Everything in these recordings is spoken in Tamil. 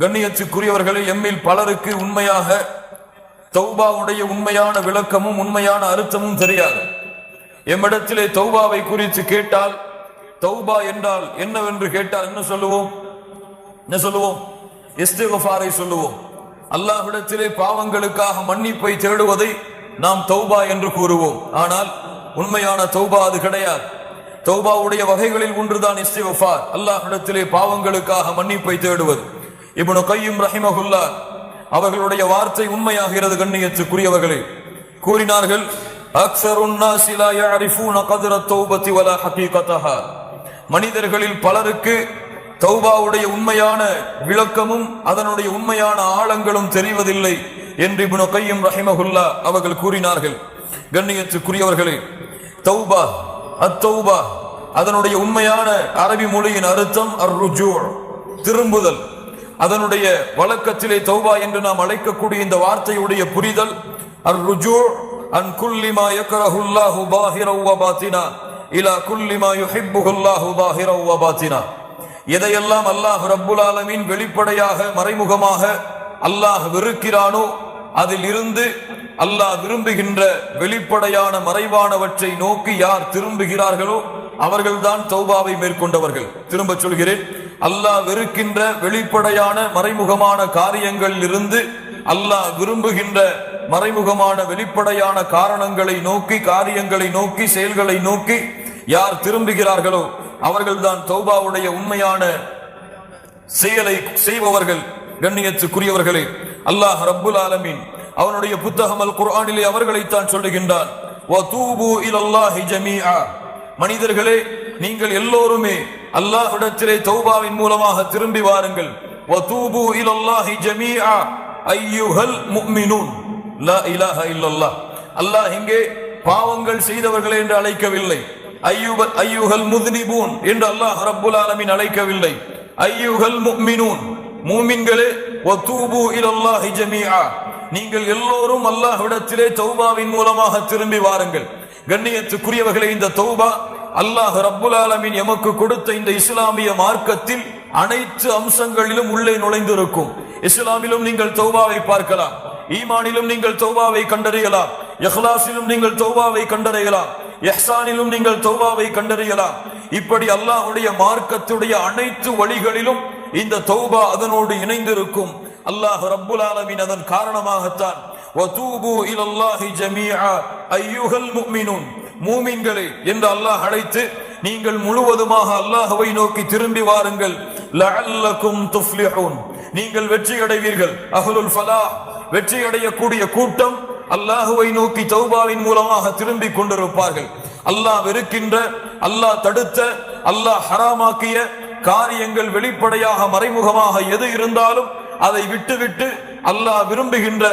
கண்ணியத்துக்குரியவர்களே எம்மில் பலருக்கு உண்மையாக தௌபாவுடைய உண்மையான விளக்கமும் உண்மையான அர்த்தமும் தெரியாது. எம்மிடத்திலே தௌபாவை குறித்து கேட்டால் தௌபா என்றால் என்னவென்று கேட்டால் என்ன சொல்லுவோம்? என்ன சொல்லுவோம்? இஸ்திகஃபாரை சொல்லுவோம். அல்லாஹ்விடத்திலே பாவங்களுக்காக மன்னிப்பை தேடுவதை நாம் தௌபா என்று கூறுவோம். ஆனால் உண்மையான தௌபா அது கிடையாது. தௌபாவுடைய வகைகளில் ஒன்றுதான் இஸ்திகஃபார். அல்லாஹ்விடத்திலே பாவங்களுக்காக மன்னிப்பை தேடுவது. இப்னு கையும் ரஹிமகுல்லா அவர்களுடைய வார்த்தை உண்மையாகிறது கண்ணியத்துக்குரியவர்களே. கூறினார்கள் மனிதர்களில் பலருக்கு தௌபாவுடைய உண்மையான விளக்கமும் அதனுடைய உண்மையான ஆழங்களும் தெரிவதில்லை என்று இப்னு கையும் ரஹிமகுல்லா அவர்கள் கூறினார்கள். கண்ணியத்துக்குரியவர்களே தௌபா அத்தௌபா அதனுடைய உண்மையான அரபி மொழியின் அர்த்தம் அர் திரும்புதல். அதனுடைய வழக்கத்திலே தௌபா என்று நாம் அழைக்கக்கூடிய இந்த வார்த்தையுடைய புரிதல் அர் ருஜூ அன் குல்லிமா யக்ரஹுல்லாஹு பாஹிரவ் வ பாத்தினா இலா குல்லிமா யுஹிப்புஹுல்லாஹு பாஹிரவ் வ பாத்தினா. எதையெல்லாம் அல்லாஹ் ரப்புல் ஆலமீன் வெளிப்படையாக மறைமுகமாக அல்லாஹ் வெறுக்கிறானோ அதில் இருந்து அல்லாஹ் விரும்புகின்ற வெளிப்படையான மறைவானவற்றை நோக்கி யார் திரும்புகிறார்களோ அவர்கள்தான் தௌபாவை மேற்கொண்டவர்கள். திரும்ப சொல்கிறேன். அல்லாஹ் வெறுக்கின்ற வெளிப்படையான மறைமுகமான காரியங்களில் இருந்து அல்லாஹ் விரும்புகின்ற மறைமுகமான வெளிப்படையான காரணங்களை நோக்கி காரியங்களை நோக்கி செயல்களை நோக்கி யார் திரும்புகிறார்களோ அவர்கள்தான் தௌபாவுடைய உண்மையான செயலை செய்பவர்கள் கண்ணியத்துக்குரியவர்களே. அல்லாஹ் ரப்புல் ஆலமீன் அவனுடைய புத்தகம் அல் குர்ஆனிலே அவர்களைத்தான் சொல்லுகின்றான். மனிதர்களே நீங்கள் எல்லோருமே அல்லாஹ்விடத்திலே தௌபாவின் மூலமாக திரும்பி வாருங்கள். வதூபு இலல்லாஹி ஜமீஆ. ஐயுஹல் முஃமினூன். லா இலாஹ இல்லல்லாஹ். அல்லாஹ் இங்கே பாவங்கள் செய்தவர்களே என்று அழைக்கவில்லை. ஐயுப ஐயுஹல் முத்னிபூன் என்று அல்லாஹ் ரப்புல் ஆலமீன் அழைக்கவில்லை. ஐயுஹல் முஃமினூன். மூமின்களே வதூபு இலல்லாஹி ஜமீஆ. நீங்கள் எல்லோரும் அல்லாஹ்விடத்திலே தௌபாவின் மூலமாக திரும்பி வாருங்கள். கண்ணியத்துக்குரியவர்களே இந்த தௌபா அல்லாஹ் ரப்புல் ஆலமின் எமக்கு கொடுத்த இந்த இஸ்லாமிய மார்க்கத்தில் அனைத்து அம்சங்களிலும் உள்ளே நுழைந்திருக்கும். இஸ்லாமிலும் நீங்கள் தௌபாவை பார்க்கலாம். ஈமானிலும் நீங்கள் தௌபாவை கண்டறியலாம். எஹ்லாசிலும் நீங்கள் தௌபாவை கண்டறியலாம். எஹ்சானிலும் நீங்கள் தௌபாவை கண்டறியலாம். இப்படி அல்லாஹ்வுடைய மார்க்கத்துடைய அனைத்து வழிகளிலும் இந்த தௌபா அதனோடு இணைந்திருக்கும். அல்லாஹ் ரப்புல் ஆலமின் அதன் காரணமாகத்தான் வதூபு الله جميعا அய்யுஹல் المؤمنون மூமின்களை என்று அல்லாஹ் அழைத்து நீங்கள் முழுவதுமாக அல்லாஹுவை நோக்கி திரும்பி வாருங்கள். நீங்கள் வெற்றி அடைவீர்கள் அஹ்லுல் ஃபலா வெற்றி அடையக்கூடிய கூட்டம் அல்லாஹுவை நோக்கி தௌபாவின் மூலமாக திரும்பி கொண்டிருப்பார்கள். அல்லாஹ் வெறுக்கின்ற அல்லாஹ் தடுத்த அல்லாஹ் ஹராமாக்கிய காரியங்கள் வெளிப்படையாக மறைமுகமாக எது இருந்தாலும் அதை விட்டுவிட்டு அல்லாஹ் விரும்புகின்ற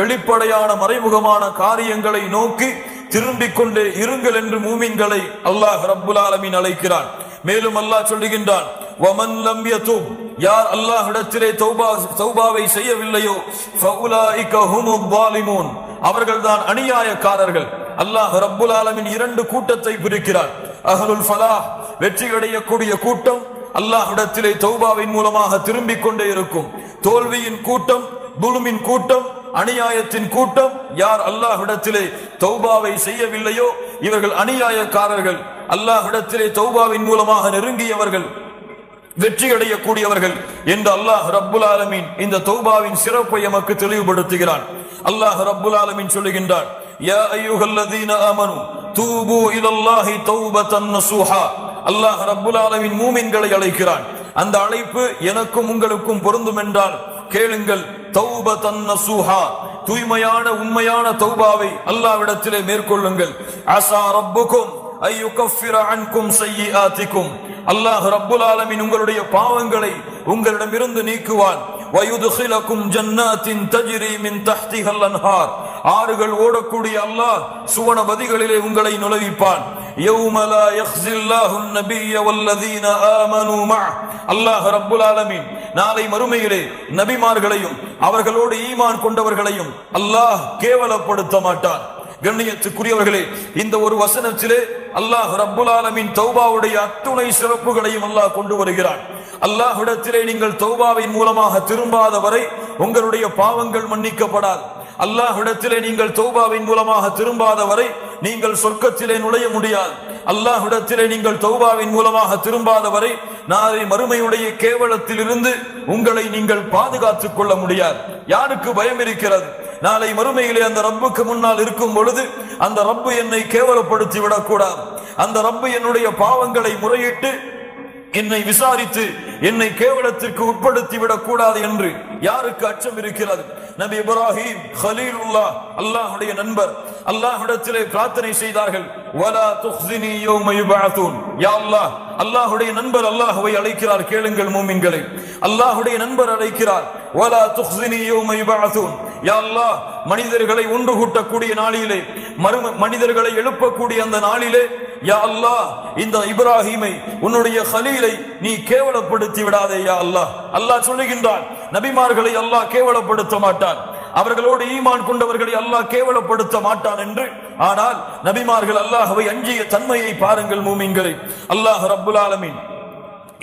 வெளிப்படையான மறைமுகமான காரியங்களை நோக்கி திரும்பிக் கொண்டே இருங்கள் என்று மூமின்களை அல்லாஹ் ரப்புல் ஆலமின் அழைக்கிறான். மேலும் அல்லாஹ் சொல்லுகின்றான் வமன் லம் யதூப். யார் அல்லாஹ்விடத்திலே தௌபா தௌபாவை செய்யவில்லையோ ஃபஉலாயிக ஹுமுல் ஸாலிமூன். அவர்கள்தான் அநியாயக்காரர்கள். அல்லாஹ் ரப்புல் ஆலமின் இரண்டு கூட்டத்தை பிரிக்கிறார். அஹ்லுல் ஃபலாஹ் வெற்றி அடையக்கூடிய கூட்டம் அல்லாஹ்விடத்திலே தௌபாவின் மூலமாக திரும்பிக் கொண்டே இருக்கும். தோல்வியின் கூட்டம் துலுமின் கூட்டம் அநியாயத்தின் கூட்டம். யார் அல்லாஹ்விடத்திலே தௌபாவை செய்யவில்லையோ இவர்கள் அநியாயக்காரர்கள். அல்லாஹ்விடத்திலே தௌபாவின் மூலமாக நெருங்கியவர்கள் வெற்றி அடையக்கூடியவர்கள் என்று அல்லாஹ் ரப்புல் ஆலமீன் இந்த தௌபாவின் சிறப்பை எமக்கு தெளிவுபடுத்துகிறான். அல்லாஹ் ரப்புல் ஆலமீன் சொல்லுகின்றான் யா ஐயுகல்லதீன ஆமனு தூபு இதல்லாஹி தௌபத்தன் நசூஹா. அல்லாஹ் ரப்புல் ஆலமீன் மூமின்களை அழைக்கிறான். அந்த அழைப்பு எனக்கும் உங்களுக்கும் பொருந்தும் என்றால் கேளுங்கள். தௌபத்தன் நசூஹா. தூய்மையான உண்மையான தௌபாவை அல்லாவிடத்திலே மேற்கொள்ளுங்கள். அசா ரப்புக்கும் ஐயுகஃபிர அன்கும் சய்யிஆத்திக்கும் அல்லாஹ் ரப்புல் ஆலமின் உங்களுடைய பாவங்களை உங்களிடமிருந்து நீக்குவான். வயுதுகிலக்கும் ஜன்னாத்தின் தஜ்ரி மின் தஹ்திஹல் அன்ஹார் ஆறுகள் ஓடக்கூடிய அல்லாஹ் சுவனபதிகளிலே உங்களை நுழைவிப்பான் يوم لا يخزي الله النبي والذين آمنوا معه அல்லாஹ் ரப்புல் ஆலமீன் நாளை மறுமையிலே நபிமார்களையும் அவர்களோடு ஈமான் கொண்டவர்களையும் அல்லாஹ் கேவலப்படுத்த மாட்டான் கண்ணியத்துக்குரியவர்களே இந்த ஒரு வசனத்திலே அல்லாஹ் ரப்புல் ஆலமீன் தௌபாவுடைய அத்துணை சிறப்புகளையும் அல்லாஹ் கொண்டு வருகிறான் அல்லாஹ்விடத்திலே நீங்கள் தௌபாவின் மூலமாக திரும்பாத வரை உங்களுடைய பாவங்கள் மன்னிக்கப்படாது. அல்லாஹ்விடத்திலே நீங்கள் தௌபாவின் மூலமாக திரும்பாத வரை நீங்கள் சொர்க்கத்திலே நுழைய முடியாது. அல்லாஹ்விடத்திலே நீங்கள் தௌபாவின் மூலமாக திரும்பாத வரை நாளை மறுமையுடைய கேவலத்தில் இருந்து உங்களை நீங்கள் பாதுகாத்துக் கொள்ள முடியாது. யாருக்கு பயம் இருக்கிறது? நாளை மறுமையிலே அந்த ரப்புக்கு முன்னால் இருக்கும் பொழுது அந்த ரப்பு என்னை கேவலப்படுத்தி விடக்கூடாது. அந்த ரப்பு என்னுடைய பாவங்களை முறையிட்டு என்னை விசாரித்து என்னை கேவலத்திற்கு உட்படுத்தி விடக் கூடாது என்று யாருக்கு அச்சம் இருக்கிறது? நபி இப்ராஹிம் ஹலீலுல்லா அல்லாஹுடைய நண்பர். அல்லாஹ்விடத்திலே பிரார்த்தனை செய்தார்கள். வலா துஹ்ஸினி யௌம யுபஅதூன் யா அல்லாஹ் அல்லாஹ்வுடைய நண்பர் அல்லாஹ்வை அழைக்கிறார். கேளுங்கள் மூமின்களை. அல்லாஹ்வுடைய நண்பர் அழைக்கிறார். வலா துஹ்ஸினி யௌம யுபஅதூன் யா அல்லாஹ் மனிதர்களை ஒன்று கூட்டக்கூடிய நாளிலே மனிதர்களை எழுப்பக்கூடிய அந்த நாளிலே யா அல்லாஹ் இந்த இப்ராஹிமை உன்னுடைய ஹலீலை நீ கேவலப்படுத்தி விடாதே யா அல்லாஹ். அல்லாஹ் சொல்லுகின்றான் நபிமார்களை அல்லாஹ் கேவலப்படுத்த மாட்டான். அவர்களோடு ஈமான் கொண்டவர்களை அல்லாஹ் கேவலப்படுத்த மாட்டான் என்று. ஆனால் நபிமார்கள் அல்லாஹவை அஞ்சிய தன்மையை பாருங்கள் மூமின்களை. அல்லாஹ் ரப்புல் ஆலமீன்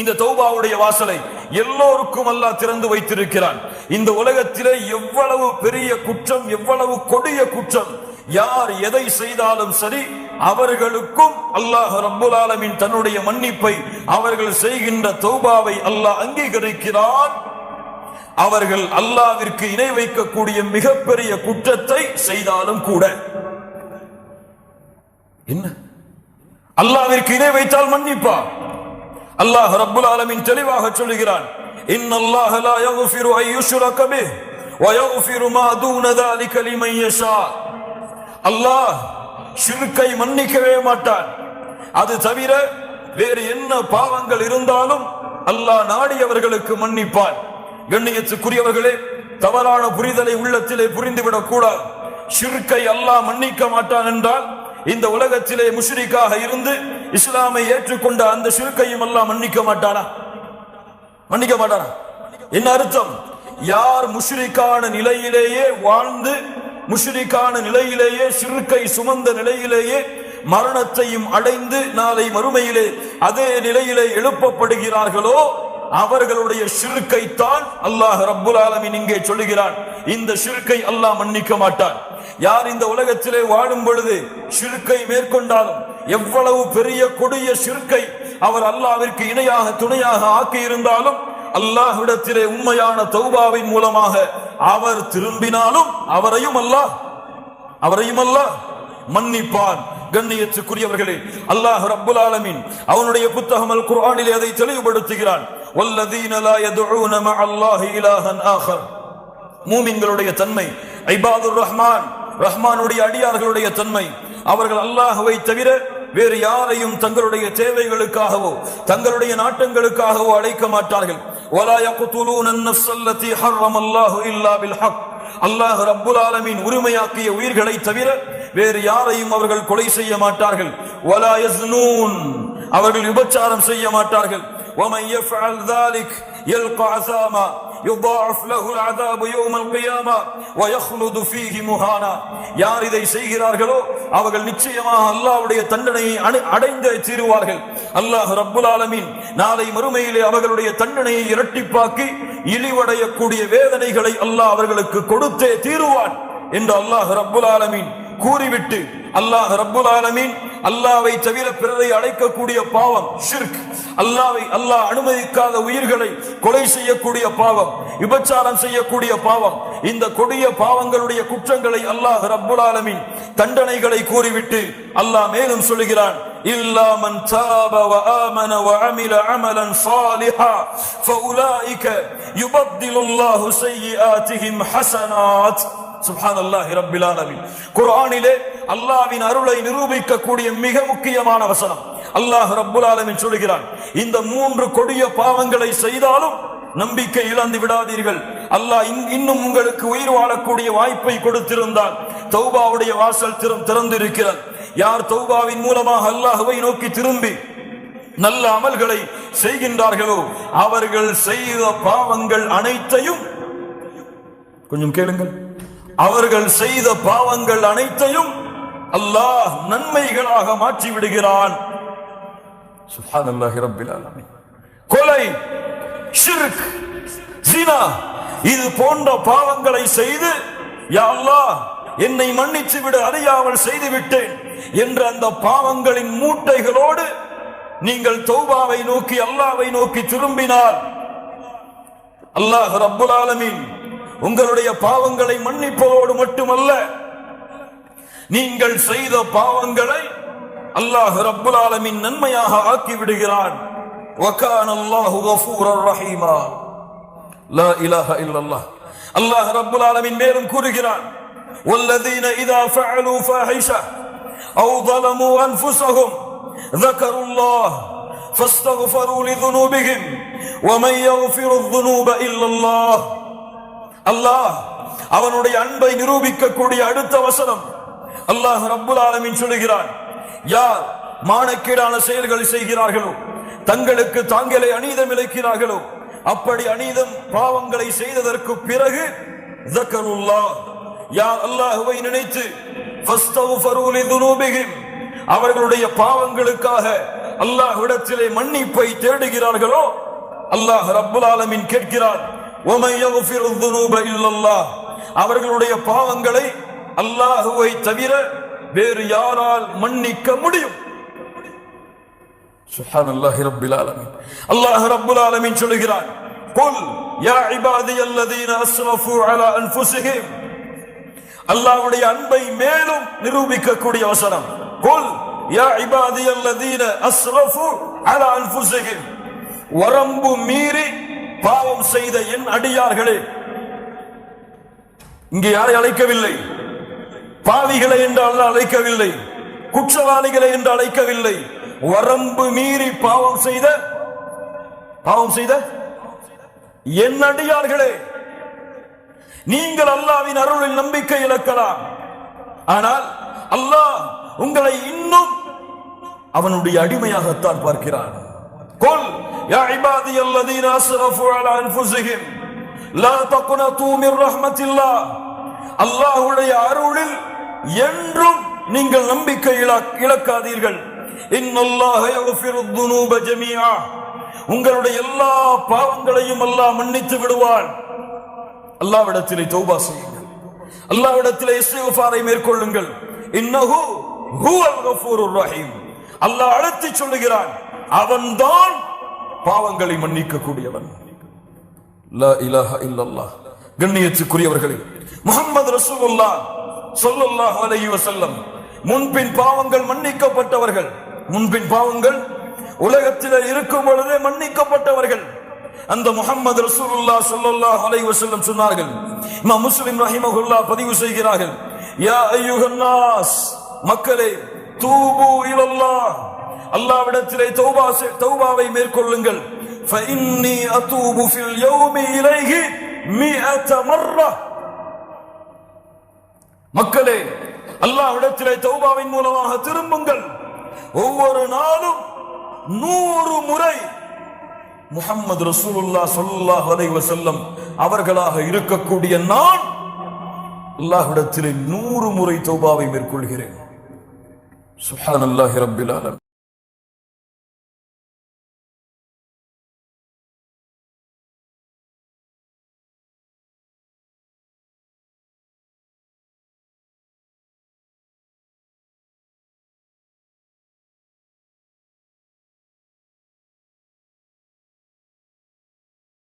இந்த தௌபாவுடைய வாசலை எல்லோருக்கும் அல்லாஹ் திறந்து வைத்திருக்கிறான். இந்த உலகத்திலே எவ்வளவு பெரிய குற்றம் எவ்வளவு கொடிய குற்றம் யார் எதை செய்தாலும் சரி அவர்களுக்கும் அல்லாஹ் ரப்புல் ஆலமீன் தன்னுடைய மன்னிப்பை அவர்கள் செய்கின்ற தௌபாவை அல்லாஹ் அங்கீகரிக்கிறான் அவர்கள் அல்லாவிற்கு இணை வைக்கக்கூடிய மிகப்பெரிய குற்றத்தை செய்தாலும் கூட என்ன அல்லாவிற்கு இணை வைத்தால் மன்னிப்பா அல்லாஹ் ரப்புல் ஆலமீன் தெளிவாக சொல்லுகிறான் இன்னல்லாஹ லா யக்ஃபிரு அன் யுஷ்ரக பிஹ் வ யக்ஃபிரு மா தூன ذلك லிமன் யஷா அல்லாஹ் சிறுக்கை மன்னிக்கவே மாட்டான். அது தவிர வேறு என்ன பாவங்கள் இருந்தாலும் அல்லாஹ் நாடியவர்களுக்கு மன்னிப்பான். கண்ணியத்துக்குரியவர்களே தவறான புரிதலை உள்ளத்திலே புரிந்துவிடக் கூடாது. சிறுக்கை அல்லாஹ் மன்னிக்க மாட்டான் என்றால் இந்த உலகத்திலே முஷ்ரிக்காக இருந்து இஸ்லாமை ஏற்றுக்கொண்ட அந்த சிறுக்கையும் அல்லாஹ் மன்னிக்க மாட்டானா? மன்னிக்க மாட்டானா? என்ன அர்த்தம்? யார் முஷ்ரிக்கான நிலையிலேயே வாழ்ந்து முஷ்ரிக்கான நிலையிலேயே சிறுக்கை சுமந்த நிலையிலேயே மரணத்தையும் அடைந்து நாளை மறுமையிலே அதே நிலையிலே எழுப்பப்படுகிறார்களோ அவர்களுடைய சிறுக்கை தான் அல்லாஹ் ரப்புல் ஆலமின் இங்கே சொல்லுகிறான். இந்த சிறுக்கை அல்லாஹ் மன்னிக்க மாட்டான். யார் இந்த உலகத்திலே வாழும் பொழுது சிறுக்கை மேற்கொண்டாலும் எவ்வளவு பெரிய கொடிய சிறுக்கை அவர் அல்லாவிற்கு இணையாக துணையாக ஆக்கி இருந்தாலும் அல்லாஹ்விடத்திலே உண்மையான தௌபாவின் மூலமாக அவர் திரும்பினாலும் அவரையும் அல்லாஹ் அவரையும் அல்லாஹ் மன்னிப்பான். கண்ணியத்துக்குரியவர்களே அல்லாஹ் ரப்புல் ஆலமின் அவனுடைய புத்தகம் அல் குர்ஆனிலே அதை தெளிவுபடுத்துகிறான். வல்லதீன லா யதுஊன மஅல்லாஹி இலாஹன் ஆகர் மூமின்களுடைய தன்மை ஐபாதுர் ரஹ்மான் ரஹ்மானுடைய அடியார்களுடைய தன்மை. அவர்கள் அல்லாஹுவை தவிர வேறு யாரையும் தங்களுடைய தேவைகளுக்காகவோ தங்களுடைய நாட்டங்களுக்காகவோ அழைக்க மாட்டார்கள். அல்லாஹ் ரப்புல் ஆலமின் உரிமையாக்கிய உயிர்களை தவிர வேறு யாரையும் அவர்கள் கொலை செய்ய மாட்டார்கள். அவர்கள் விபச்சாரம் செய்ய மாட்டார்கள். ومن يفعل ذلك يلقى عثاما يضاعف له العذاب يوم القيامة ويخلد فيه مهانا யார் இதை செய்கிறார்களோ அவர்கள் நிச்சயமாக அல்லாஹ்வுடைய தண்டனையை அடை- அடைந்தே தீருவார்கள் அல்லாஹ் ரப்புல் ஆலமீன் நாளை மறுமையிலே அவர்களுடைய தண்டனையை இரட்டிப்பாக்கி இழிவடையக்கூடிய வேதனைகளை அல்லாஹ் அவர்களுக்கு கொடுத்தே தீருவான் என்று அல்லாஹ் ரப்புல் ஆலமீன் கூறிவிட்டு அல்லாஹ் ரப்புல் ஆலமீன் அல்லாவை தவிர பிறரை அழைக்கக்கூடிய பாவம் ஷிர்க் அல்லாவை அல்லாஹ் அனுமதிக்காத உயிர்களை கொலை செய்யக்கூடிய பாவம் விபச்சாரம் செய்யக்கூடிய பாவம் இந்த கொடிய பாவங்களுடைய குற்றங்களை அல்லாஹ் ரப்புல் ஆலமீன் தண்டனைகளை கூறிவிட்டு அல்லாஹ் மேலும் சொல்லுகிறான் إلا من تاب وآمن وعمل عملا صالحا فأولئك يبدل الله سيئاتهم حسنات சுப்ஹான் அல்லாஹ் ரப்பில் ஆலமீன் குர்ஆனிலே அல்லாஹ்வின் அருளை நிரூபிக்கக்கூடிய மிக முக்கியமான வசனம். அல்லாஹ் ரப்புல் ஆலமீன் சொல்கிறான் இந்த மூன்று கொடிய பாவங்களை செய்தாலும் நம்பிக்கை இழந்து விடாதீர்கள். அல்லாஹ் இன்னும் உங்களுக்கு உயிர் வாழக்கூடிய வாய்ப்பை கொடுத்திருந்தால் தௌபாவுடைய வாசல் திறம் திறந்திருக்கிறது. யார் தௌபாவின் மூலமாக அல்லாஹுவை நோக்கி திரும்பி நல்ல அமல்களை செய்கின்றார்களோ அவர்கள் செய்த பாவங்கள் அனைத்தையும் கொஞ்சம் கேளுங்கள். அவர்கள் செய்த பாவங்கள் அனைத்தையும் அல்லாஹ் நன்மைகளாக மாற்றி விடுகிறான் கொலை ஷிர்க் ஜினா இது போன்ற பாவங்களை செய்து யா அல்லாஹ் என்னை மன்னித்து விடு அறியாமல் செய்து விட்டேன் என்ற அந்த பாவங்களின் மூட்டைகளோடு நீங்கள் தௌபாவை நோக்கி அல்லாவை நோக்கி திரும்பினால் அல்லாஹ் ரப்புல் ஆலமின் உங்களுடைய பாவங்களை மன்னிப்பதோடு மட்டுமல்ல நீங்கள் செய்த பாவங்களை அல்லாஹ் ரப்புல் ஆலமீன் நன்மையாக ஆக்கி விடுகிறான் وكان الله غفورا رحيما لا اله الا الله அல்லாஹ் ரப்புல் ஆலமீன் மேலும் கூறுகிறான் والذين اذا فعلوا فاحشه او ظلموا انفسهم ذكروا الله فاستغفروا لذنوبهم ومن يغفر الذنوب الا الله அல்லாஹ் அவனுடைய அன்பை நிரூபிக்கக்கூடிய அடுத்த வசனம் அல்லாஹ் ரப்புல் ஆலமின் சொல்லுகிறான் யார் மானக்கீடான செயல்களை செய்கிறார்களோ தங்களுக்கு தாங்களே அநீதம் இழைக்கிறார்களோ அப்படி அநீதம் பாவங்களை செய்ததற்கு பிறகு யார் அல்லாஹுவை நினைத்து அவர்களுடைய பாவங்களுக்காக அல்லாஹ்விடத்திலே மன்னிப்பை தேடுகிறார்களோ அல்லாஹ் ரப்புல் ஆலமின் கேட்கிறார் அவர்களுடைய பாவங்களை அல்லாஹுவை தவிர வேறு யாரால் மன்னிக்க முடியும்? சுப்ஹானல்லாஹி ரப்பில் ஆலமீன். அல்லாஹ் ரப்புல் ஆலமீன் சொல்கிறான் குல் யா இபாதியல்லதீன அஸ்ரஃபு அலா அன்ஃபுஸிஹிம். அல்லாஹ்வுடைய அன்பை மேலும் நிரூபிக்கக்கூடிய வசனம் குல் யா இபாதி இபாதியல்லதீன அஸ்ரஃபு அலா அன்ஃபுஸிஹிம். வரம்பு மீறி பாவம் செய்த என் அடியார்களே இங்கே யாரை அழைக்கவில்லை? பாவிகளை என்று அல்ல அழைக்கவில்லை. குற்றவாளிகளை என்று அழைக்கவில்லை. வரம்பு மீறி பாவம் செய்த பாவம் செய்த என் அடியார்களே நீங்கள் அல்லாவின் அருளில் நம்பிக்கை இழக்கலாம். ஆனால் அல்லாஹ் உங்களை இன்னும் அவனுடைய அடிமையாகத்தான் பார்க்கிறான். கொல் யா இபாதி அல்லதீன அஸ்ரஃபு அலா அன்ஃபுஸிஹிம் லா தக்னது மின் ரஹ்மத்தில்லா அல்லாஹ்வுடைய அருளில் என்றும் நீங்கள் நம்பிக்கை இழக்காதீர்கள். உங்களுடைய எல்லா பாவங்களையும் அல்லாஹ் மன்னித்து விடுவான். அல்லாவிடத்திலே சௌபா செய்யுங்கள். அல்லாவிடத்திலே இஸ்லாரை மேற்கொள்ளுங்கள். இன்னஹு ரஹீம். அல்லாஹ் அழுத்தி சொல்லுகிறான் அவன்தான் பாவங்களை மன்னிக்க கூடியவன் கண்ணியத்துக்குரியவர்களே முகமது ரசூல்லா ஸல்லல்லாஹு அலைஹி வஸல்லம் முன்பின் பாவங்கள் மன்னிக்கப்பட்டவர்கள் முன்பின் பாவங்கள் உலகத்தில் இருக்கும் பொழுதே மன்னிக்கப்பட்டவர்கள் அந்த முஹம்மது ரசூலுல்லாஹ் ஸல்லல்லாஹு அலைஹி வஸல்லம் சொன்னார்கள் இமாம் முஸ்லிம் ரஹிமஹுல்லாஹ் பதிவு செய்கிறார்கள் யா அய்யுஹன் நாஸ் மக்களே தூபு இலல்லாஹ் அல்லாவிடத்திலே தௌபா செய்- தௌபாவை மேற்கொள்ளுங்கள் فإني أتوب في اليوم إليه مئة مرة மக்களே அல்லாவிடத்திலே தௌபாவின் மூலமாக திரும்புங்கள். ஒவ்வொரு நாளும் நூறு முறை முஹம்மது ரசூலுல்லா சொல்லாஹ் அலைஹி செல்லம் அவர்களாக இருக்கக்கூடிய நான் அல்லாஹ்விடத்திலே நூறு முறை தௌபாவை மேற்கொள்கிறேன். சுஹான் அல்லாஹி ஆலமீன்.